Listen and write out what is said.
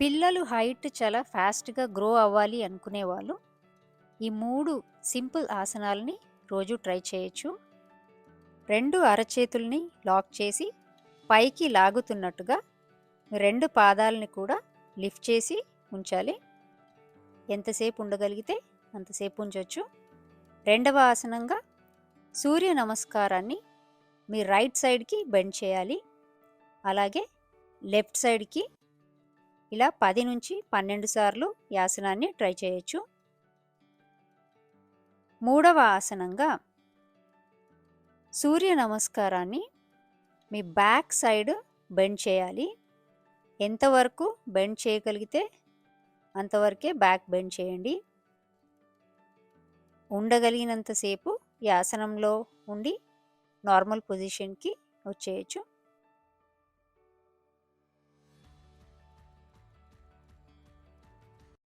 పిల్లలు హైట్ చాలా ఫాస్ట్‌గా గ్రో అవ్వాలి అనుకునేవాళ్ళు, ఈ మూడు సింపుల్ ఆసనాలని రోజు ట్రై చేయొచ్చు. రెండు అరచేతుల్ని లాక్ చేసి పైకి లాగుతున్నట్టుగా రెండు పాదాలని కూడా లిఫ్ట్ చేసి ఉంచాలి. ఎంతసేపు ఉండగలిగితే అంతసేపు ఉంచవచ్చు రెండవ ఆసనంగా సూర్య నమస్కారాన్ని మీ రైట్ సైడ్‌కి బెండ్ చేయాలి. అలాగే లెఫ్ట్ సైడ్‌కి ఇలా 10-12 సార్లు యాసనాన్ని ఆసనాన్ని ట్రై చేయొచ్చు. మూడవ ఆసనంగా సూర్య నమస్కారాన్ని మీ బ్యాక్ సైడ్ బెండ్ చేయాలి. ఎంతవరకు బెండ్ చేయగలిగితే అంతవరకే బ్యాక్ బెండ్ చేయండి. ఉండగలిగినంతసేపు ఈ ఆసనంలో ఉండి నార్మల్ పొజిషన్‌కి వచ్చేయొచ్చు.